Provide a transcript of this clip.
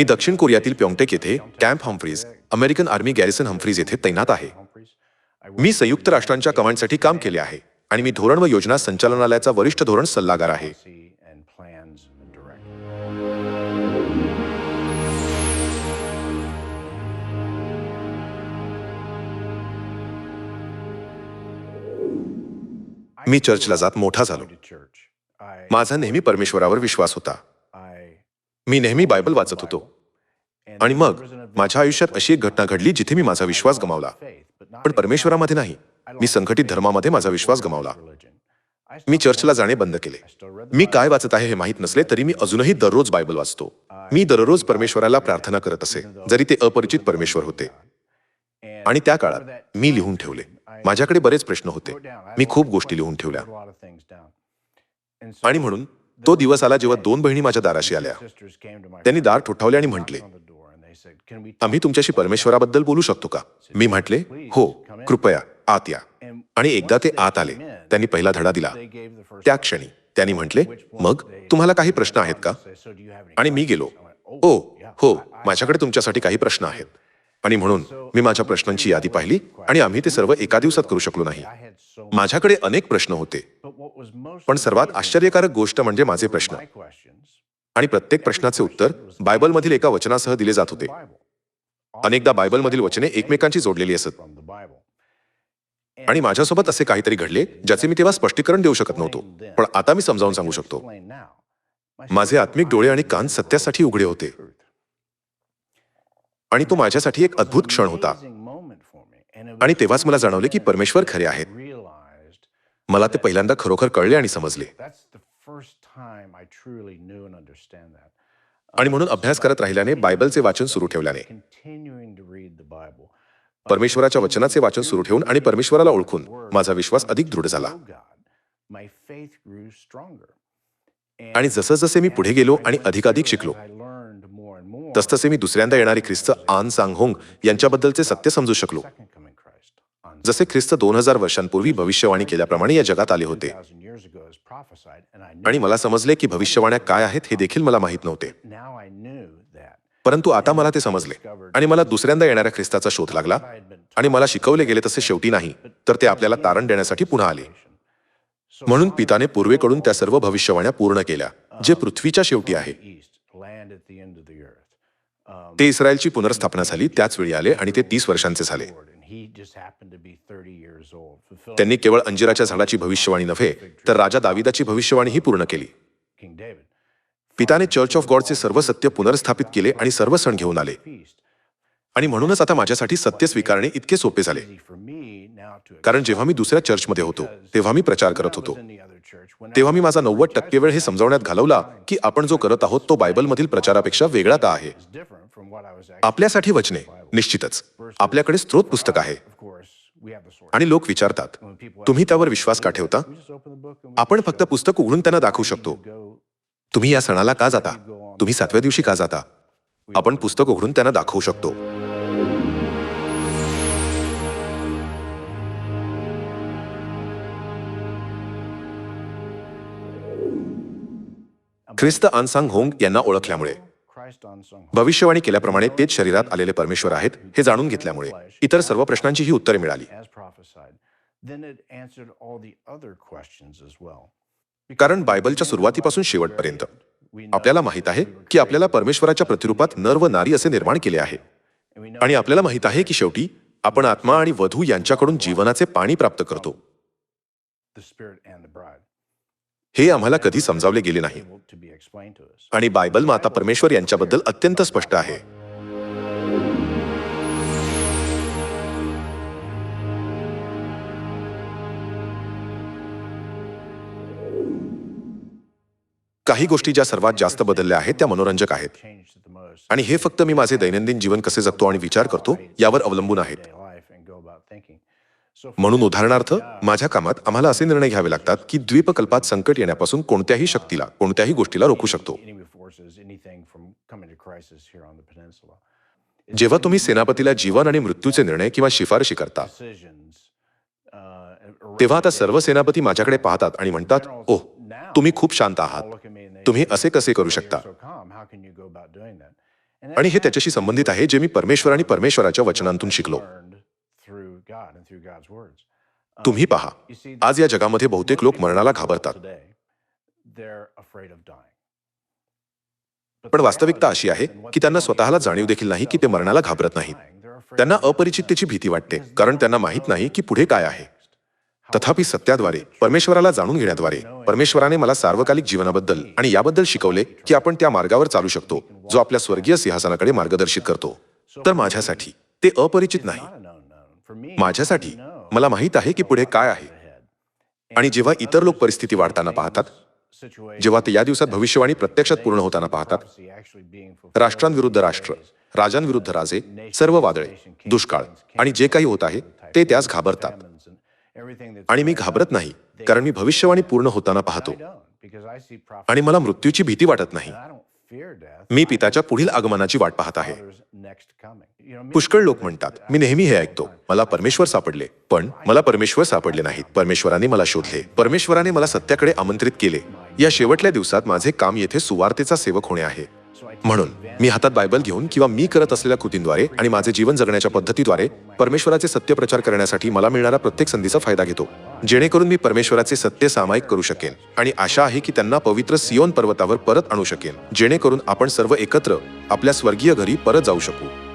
मी दक्षिण कोरियातील प्योंगटेक येथे camp Humphreys American army garrison Humphreys येथे तैनात आहे. मी संयुक्त राष्ट्रांच्या कमांडसाठी काम केले आहे आणि मी धोरण व योजना संचालनालयाचा वरिष्ठ धोरण सल्लागार आहे. मी चर्चला जात मोठा झालो. माझा नेहमी परमेश्वरावर विश्वास होता. मी नेहमी बायबल वाचत होतो. आणि मग माझ्या आयुष्यात अशी एक घटना घडली जिथे मी माझा विश्वास गमावला. पण परमेश्वरामध्ये नाही. मी संघटित धर्मामध्ये माझा विश्वास गमावला. मी चर्चला जाणे बंद केले. मी काय वाचत आहे हे माहीत नसले तरी मी अजूनही दररोज बायबल वाचतो. मी दररोज परमेश्वराला प्रार्थना करत असे जरी ते अपरिचित परमेश्वर होते. आणि त्या काळात मी लिहून ठेवले. माझ्याकडे बरेच प्रश्न होते. मी खूप गोष्टी लिहून ठेवल्या. आणि म्हणून तो दिवस आला जेव्हा दोन बहिणी माझ्या दाराशी आल्या. त्यांनी दार ठोठावले आणि म्हटले आम्ही तुमच्याशी परमेश्वराबद्दल बोलू शकतो का? मी म्हटले हो कृपया आत या. आणि एकदा ते आत आले. त्यांनी पहिला धडा दिला. त्या क्षणी त्यांनी म्हटले मग तुम्हाला काही प्रश्न आहेत का? आणि मी गेलो. ओ हो माझ्याकडे तुमच्यासाठी काही प्रश्न आहेत. आणि म्हणून मी माझ्या प्रश्नांची यादी पाहिली आणि आम्ही ते सर्व एका दिवसात करू शकलो नाही. माझ्याकडे अनेक प्रश्न होते. पण सर्वात आश्चर्यकारक गोष्ट म्हणजे माझे प्रश्न. आणि प्रत्येक प्रश्नाचे उत्तर बायबलमधील एका वचनासह दिले जात होते. अनेकदा बायबलमधील वचने एकमेकांची जोडलेली असत. आणि माझ्यासोबत असे काहीतरी घडले ज्याचे मी तेव्हा स्पष्टीकरण देऊ शकत नव्हतो. पण आता मी समजावून सांगू शकतो. माझे आत्मिक डोळे आणि कान सत्यासाठी उघडे होते. आणि तो माझ्यासाठी एक अद्भुत क्षण होता. आणि तेव्हाच मला जाणवले की परमेश्वर खरे आहेत. मला ते पहिल्यांदा खरोखर कळले आणि समजले. आणि म्हणून अभ्यास करत राहिल्याने बायबलचे वाचन सुरू ठेवल्याने. परमेश्वराच्या वचनाचे वाचन सुरू ठेवून आणि परमेश्वराला ओळखून माझा विश्वास अधिक दृढ झाला. आणि जसं जसे मी पुढे गेलो आणि अधिकाधिक शिकलो तसतसे मी दुसऱ्यांदा येणारे ख्रिस्त आन सांग होंग यांच्याबद्दलचे सत्य समजू शकलो जसे ख्रिस्त दोन हजार वर्षांपूर्वी भविष्यवाणी केल्याप्रमाणे या जगात आले होते. आणि मला समजले की भविष्यवाण्या काय आहेत हे देखील मला माहीत नव्हते. परंतु आता मला ते समजले. आणि मला दुसऱ्यांदा येणाऱ्या ख्रिस्ताचा शोध लागला. आणि मला शिकवले गेले तसे शेवटी नाही तर ते आपल्याला तारण देण्यासाठी पुन्हा आले. म्हणून पिताने पूर्वेकडून त्या सर्व भविष्यवाण्या पूर्ण केल्या जे पृथ्वीच्या शेवटी आहे. ते इस्रायलची पुनर्स्थापना झाली त्याच वेळी आले आणि ते तीस वर्षांचे झाले. Lord, and he just happened to be 30 years old. fulfilling त्यांनी केवळ अंजिराच्या झाडाची भविष्यवाणी नव्हे तर राजा दाविदाची भविष्यवाणीही पूर्ण केली. पिताने चर्च ऑफ गॉडचे सर्व सत्य पुनर्स्थापित केले आणि सर्व सण घेऊन आले. आणि म्हणूनच आता माझ्यासाठी सत्य स्वीकारणे इतके सोपे झाले. कारण जेव्हा मी दुसऱ्या चर्चमध्ये होतो तेव्हा मी प्रचार करत होतो. तेव्हा मी माझा नव्वद टक्के वेळ हे समजावण्यात घालवला की आपण जो करत आहोत तो बायबलमधील प्रचारापेक्षा वेगळा का आहे? आपल्यासाठी वचने निश्चितच. आपल्याकडे स्त्रोत पुस्तक आहे. आणि लोक विचारतात तुम्ही त्यावर विश्वास का ठेवता? आपण फक्त पुस्तक उघडून त्यांना दाखवू शकतो. तुम्ही या सणाला का जाता? तुम्ही सातव्या दिवशी का जाता? आपण पुस्तक उघडून त्यांना दाखवू शकतो. ख्रिस्त आनसांग होंग यांना ओळखल्यामुळे. भविष्यवाणी केल्याप्रमाणे तेच शरीरात आलेले परमेश्वर आहेत हे जाणून घेतल्यामुळे इतर सर्व प्रश्नांची ही उत्तरे मिळाली. कारण बायबलच्या सुरुवातीपासून शेवटपर्यंत आपल्याला माहीत आहे की आपल्याला परमेश्वराच्या प्रतिरूपात नर व नारी असे निर्माण केले आहे. आणि आपल्याला माहीत आहे की शेवटी आपण आत्मा आणि वधू यांच्याकडून जीवनाचे पाणी प्राप्त करतो. हे आम्हाला कधी समजावले गेले नाही. आणि बायबल माता परमेश्वर यांच्याबद्दल अत्यंत स्पष्ट आहे. काही गोष्टी ज्या सर्वात जास्त बदलल्या आहेत त्या मनोरंजक आहेत. आणि हे फक्त मी माझे दैनंदिन जीवन कसे जगतो आणि विचार करतो यावर अवलंबून आहेत. म्हणून उदाहरणार्थ माझ्या कामात आम्हाला असे निर्णय घ्यावे लागतात की द्वीपकल्पात संकट येण्यापासून कोणत्याही शक्तीला कोणत्याही गोष्टीला रोखू शकतो. जेव्हा तुम्ही सेनापतीला जीवन आणि मृत्यूचे निर्णय किंवा शिफारशी करता तेव्हा आता सर्व सेनापती माझ्याकडे पाहतात आणि म्हणतात ओह तुम्ही खूप शांत आहात. तुम्ही असे कसे करू शकता? आणि हे त्याच्याशी संबंधित आहे जे मी परमेश्वर आणि परमेश्वराच्या वचनांतून शिकलो. तुम्ही पहा आज या जगामध्ये बहुतेक लोक मरणाला घाबरतात. पण वास्तविकता अशी आहे की त्यांना स्वतःला जाणीव देखील नाही की ते मरणाला घाबरत नाहीत त्यांना अपरिचिततेची भीती वाटते कारण त्यांना माहीत नाही की पुढे काय आहे. तथापि सत्याद्वारे परमेश्वराला जाणून घेण्याद्वारे परमेश्वराने मला सार्वकालिक जीवनाबद्दल आणि याबद्दल शिकवले की आपण त्या मार्गावर चालू शकतो जो आपल्या स्वर्गीय सिंहासनाकडे मार्गदर्शित करतो. तर माझ्यासाठी ते अपरिचित नाही. माझ्यासाठी. मला माहीत आहे की पुढे काय आहे. आणि जेव्हा इतर लोक परिस्थिती वाढताना पाहतात जेव्हा ते या दिवसात भविष्यवाणी प्रत्यक्षात पूर्ण होताना पाहतात राष्ट्रांविरुद्ध राष्ट्र राजांविरुद्ध राजे सर्व वादळे दुष्काळ आणि जे काही होत आहे ते त्यास घाबरतात. आणि मी घाबरत नाही कारण मी भविष्यवाणी पूर्ण होताना पाहतो. आणि मला मृत्यूची भीती वाटत नाही. मी पिताच्या पुढील आगमनाची वाट पाहत आहे. पुष्कळ लोक म्हणतात मी नेहमी हे ऐकतो. मला परमेश्वर सापडले. पण मला परमेश्वर सापडले नाहीत. परमेश्वराने मला शोधले. परमेश्वराने मला सत्याकडे आमंत्रित केले. या शेवटल्या दिवसात माझे काम येथे सुवार्तेचा सेवक होणे आहे. म्हणून मी हातात बायबल घेऊन किंवा मी करत असलेल्या कृतींद्वारे आणि माझे जीवन जगण्याच्या पद्धतीद्वारे परमेश्वराचे सत्य प्रचार करण्यासाठी मला मिळणारा प्रत्येक संधीचा फायदा घेतो. जेणेकरून मी परमेश्वराचे सत्य सामायिक करू शकेन आणि आशा आहे की त्यांना पवित्र सियोन पर्वतावर परत आणू शकेन. जेणेकरून आपण सर्व एकत्र आपल्या स्वर्गीय घरी परत जाऊ शकू.